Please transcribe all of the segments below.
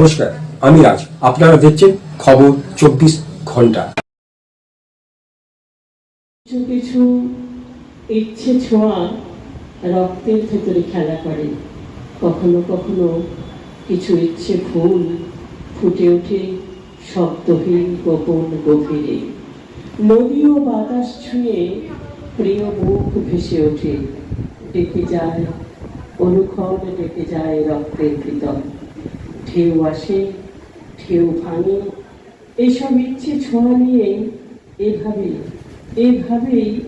নমস্কার, আমি রাজ আপনারা দেখছেন খবর চব্বিশ ঘণ্টা। কিছু কিছু ইচ্ছে ছোঁয়া রক্তের ভেতরে খেলা করে। কখনো কখনো কিছু ইচ্ছে ফুটে ওঠে শব্দহীন গোপন গভীরে। নদী ও বাতাস ছুঁয়ে প্রিয় মুখ ভেসে ওঠে। ডেকে যায়, অনুক্ষণ ডেকে যায় রক্তের ভিতর। ঢেউ আসে, ঢেউ ভাঙে। এসব ইচ্ছে ছোঁয়া নিয়ে এভাবে, এভাবেই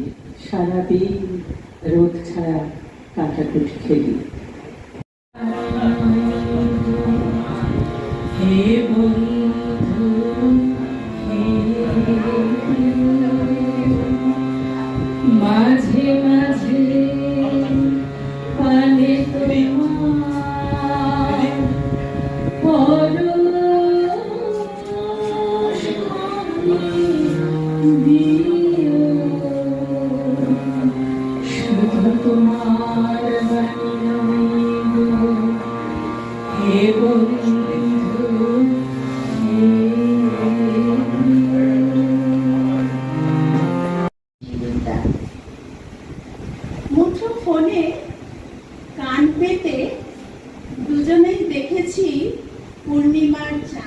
সারাদিন রোদ ছাড়া কাটাকুটি খেলি। দুজনেই দেখেছি পূর্ণিমার চাঁদ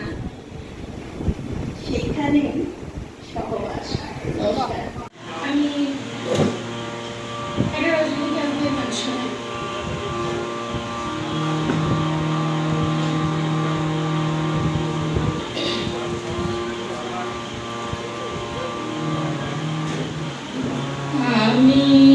me.